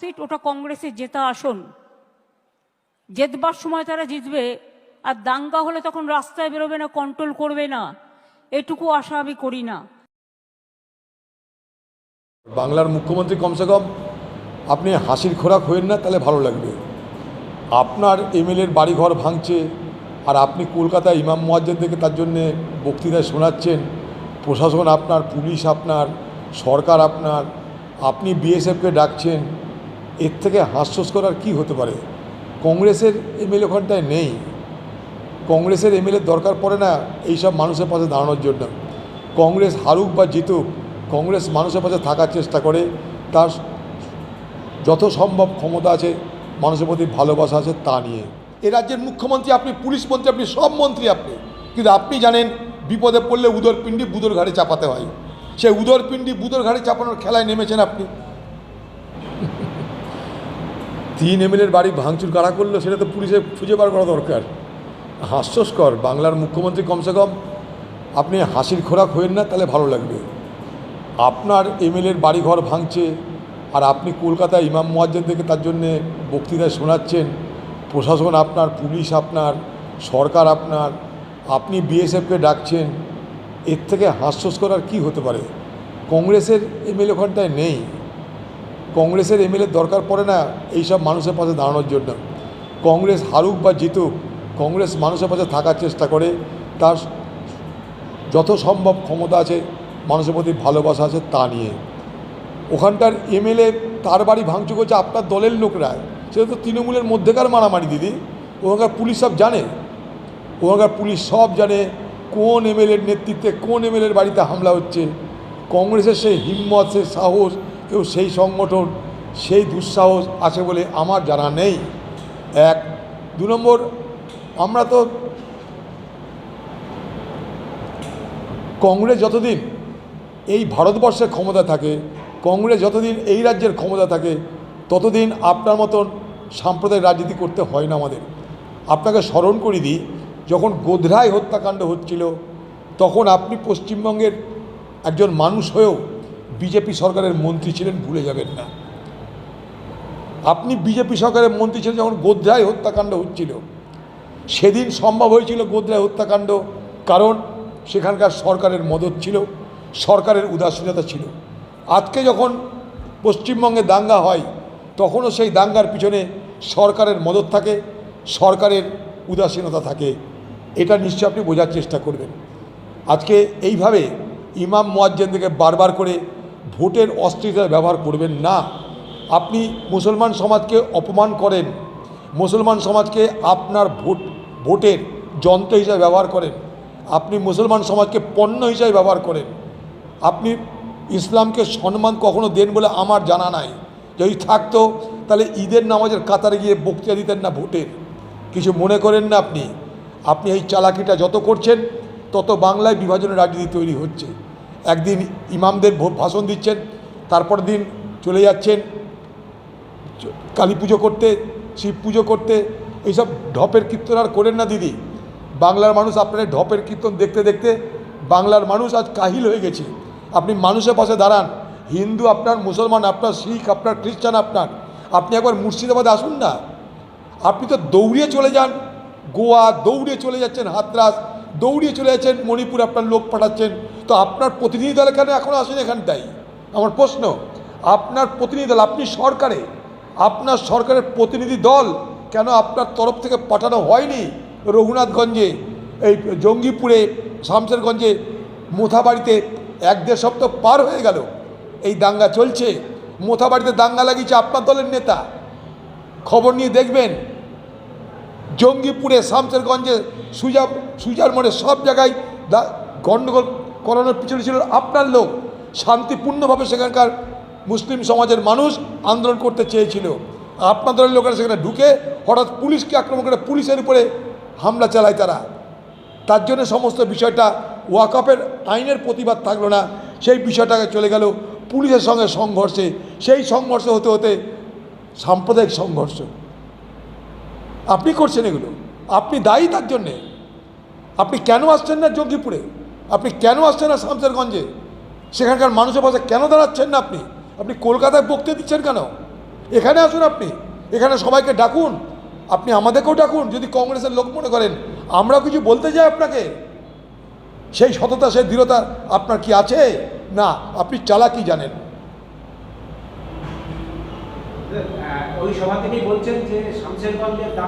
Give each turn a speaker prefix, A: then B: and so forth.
A: Seat ওটা কংগ্রেসের জেতা আসন। জেতবার সময় তারা জিতবে, আর দাঙ্গা হলে তখন রাস্তায় বেরোবে না কন্ট্রোল করবে না। এটুকু আশা আমি করি না।
B: বাংলার মুখ্যমন্ত্রী কমসে কম আপনি হাসির খোরাক হইন না, তাহলে ভালো লাগবে। আপনার এমএলএর বাড়িঘর ভাঙছে, আর আপনি কলকাতায় ইমাম মুয়াজ্জেদদেরকে তার জন্যে বক্তৃতায় শোনাচ্ছেন। প্রশাসন আপনার, পুলিশ আপনার, সরকার আপনার, আপনি বিএসএফকে ডাকছেন। এর থেকে হাস্যস্কর আর কী হতে পারে? কংগ্রেসের এমএলএ ওখানটায় নেই। কংগ্রেসের এমএলএ দরকার পড়ে না এইসব মানুষের পাশে দাঁড়ানোর জন্য। কংগ্রেস হারুক বা জিতুক, কংগ্রেস মানুষের পাশে থাকার চেষ্টা করে, তার যত সম্ভব ক্ষমতা আছে, মানুষের প্রতি ভালোবাসা আছে তা নিয়ে। এ রাজ্যের মুখ্যমন্ত্রী আপনি, পুলিশ মন্ত্রী আপনি, সব মন্ত্রী আপনি। কিন্তু আপনি জানেন, বিপদে পড়লে উদর পিণ্ডি বুদর ঘাড়ে চাপাতে হয়। সেই উদর পিণ্ডি বুদর ঘাড়ে চাপানোর খেলায় নেমেছেন আপনি। তিন এমএলএর বাড়ি ভাঙচুর কারা করল সেটা তো পুলিশে খুঁজে বার করা দরকার। হাস্যস্কর, বাংলার মুখ্যমন্ত্রী কমসে কম, আপনি হাসির খোরাক হইন না, তাহলে ভালো লাগবে। আপনার এমএলএর বাড়িঘর ভাঙছে, আর আপনি কলকাতায় ইমাম মুয়াজ্জেদদেরকে তার জন্যে বক্তৃতায় শোনাচ্ছেন। প্রশাসন আপনার, পুলিশ আপনার, সরকার আপনার, আপনি বিএসএফকে ডাকছেন, এর থেকে হাস্যস্কর আর কী হতে পারে? কংগ্রেসের এমএলএ ওখানটায় নেই। কংগ্রেসের এমএলএ দরকার পড়ে না এইসব মানুষের পাশে দাঁড়ানোর জন্য। কংগ্রেস হারুক বা জিতুক, কংগ্রেস মানুষের পাশে থাকার চেষ্টা করে, তার যত সম্ভব ক্ষমতা আছে, মানুষের প্রতি ভালোবাসা আছে তা নিয়ে। ওখানটার এমএলএ তার বাড়ি ভাঙচুর করছে আপনার দলের লোকরা। সেটা তো তৃণমূলের মধ্যেকার মারামারি, দিদি। ওখানকার পুলিশ সব জানে। ওখানকার পুলিশ সব জানে কোন এমএলএর নেতৃত্বে কোন এমএলএর বাড়িতে হামলা হচ্ছে। কংগ্রেসের সেই হিম্মত, সেই সাহস কেউ সেই সংগঠন, সেই দুঃসাহস আছে বলে আমার জানা নেই। এক, দু নম্বর, আমরা তো কংগ্রেস যতদিন এই ভারতবর্ষের ক্ষমতা থাকে, কংগ্রেস যতদিন এই রাজ্যের ক্ষমতা থাকে, ততদিন আপনার মতন সাম্প্রদায়িক রাজনীতি করতে হয় না আমাদের। আপনাকে স্মরণ করি দিই, যখন গোধরায় হত্যাকাণ্ড হচ্ছিল, তখন আপনি পশ্চিমবঙ্গের একজন মানুষ হয়েও বিজেপি সরকারের মন্ত্রী ছিলেন, ভুলে যাবেন না। আপনি বিজেপি সরকারের মন্ত্রী ছিলেন যখন গোধরায় হত্যাকাণ্ড হচ্ছিল। সেদিন সম্ভব হয়েছিল গোধরায় হত্যাকাণ্ড, কারণ সেখানকার সরকারের মদত ছিল, সরকারের উদাসীনতা ছিল। আজকে যখন পশ্চিমবঙ্গে দাঙ্গা হয়, তখনও সেই দাঙ্গার পিছনে সরকারের মদত থাকে, সরকারের উদাসীনতা থাকে। এটা নিশ্চয় আপনি বোঝার চেষ্টা করবেন। আজকে এইভাবে ইমাম মোয়াজ্জেনদেরকে বারবার করে ভোটের অস্ত্রিতা ব্যবহার করবেন না। আপনি মুসলমান সমাজকে অপমান করেন। মুসলমান সমাজকে আপনার ভোট, ভোটের যন্ত্র হিসাবে ব্যবহার করেন। আপনি মুসলমান সমাজকে পণ্য হিসাবে ব্যবহার করেন। আপনি ইসলামকে সম্মান কখনো দেন বলে আমার জানা নাই। যদি থাকতো, তাহলে ঈদের নামাজের কাতারে গিয়ে বক্তৃতা দিতেন না ভোটের। কিছু মনে করেন না আপনি। আপনি এই চালাকিটা যত করছেন, তত বাংলায় বিভাজনের রাজনীতি তৈরি হচ্ছে। একদিন ইমামদের ভাষণ দিচ্ছেন, তারপর দিন চলে যাচ্ছেন কালী পুজো করতে, শিব পুজো করতে। এইসব ঢপের কীর্তন আর করেন না দিদি। বাংলার মানুষ আপনার ঢপের কীর্তন দেখতে দেখতে, বাংলার মানুষ আজ কাহিল হয়ে গেছে। আপনি মানুষের পাশে দাঁড়ান। হিন্দু আপনার, মুসলমান আপনার, শিখ আপনার, খ্রিস্টান আপনার। আপনি একবার মুর্শিদাবাদে আসুন না। আপনি তো দৌড়িয়ে চলে যান। গোয়া দৌড়িয়ে চলে যাচ্ছেন হাতরাস। দৌড়িয়ে চলে যাচ্ছেন, মণিপুর আপনার লোক পাঠাচ্ছেন। তো আপনার প্রতিনিধি দল এখানে এখনও আসেন এখানটাই আমার প্রশ্ন, আপনার প্রতিনিধি দল, আপনি সরকারে, আপনার সরকারের প্রতিনিধি দল কেন আপনার তরফ থেকে পাঠানো হয়নি রঘুনাথগঞ্জে, এই জঙ্গিপুরে শামসেরগঞ্জে মোথাবাড়িতে? এক দেড় সপ্তাহ পার হয়ে গেল, এই দাঙ্গা চলছে। মোথাবাড়িতে দাঙ্গা লাগিয়েছে আপনার দলের নেতা। খবর নিয়ে দেখবেন জঙ্গিপুরে, শামসেরগঞ্জে, সুজা সুজার মোড়ে সব জায়গায় গণ্ডগোল করানোর পিছনে ছিল আপনার লোক। শান্তিপূর্ণভাবে সেখানকার মুসলিম সমাজের মানুষ আন্দোলন করতে চেয়েছিল। আপনাদের লোকেরা সেখানে ঢুকে হঠাৎ পুলিশকে আক্রমণ করে পুলিশের উপরে হামলা চালায় তারা। তার জন্য সমস্ত বিষয়টা ওয়াকআপের আইনের প্রতিবাদ থাকল না। সেই বিষয়টাকে চলে গেল পুলিশের সঙ্গে সংঘর্ষে। সেই সংঘর্ষ হতে হতে সাম্প্রদায়িক সংঘর্ষ। আপনি করছেন এগুলো। আপনি দায়ী তার জন্যে। আপনি কেন আসছেন না জঙ্গিপুরে? আপনি কেন আসছেন না শামসেরগঞ্জে? সেখানকার মানুষের পাশে কেন দাঁড়াচ্ছেন না আপনি? আপনি কলকাতায় বক্তৃতা দিচ্ছেন কেন? এখানে আসুন আপনি। এখানে সবাইকে ডাকুন। আপনি আমাদেরকেও ডাকুন। যদি কংগ্রেসের লোক মনে করেন, আমরাও কিছু বলতে যাই আপনাকে। সেই সততা, সেই দৃঢ়তা আপনার কি আছে? না, আপনি চালা চালাকি জানেন।
C: ওই সভা থেকেই বলছেন যে শামশেরগঞ্জের দাম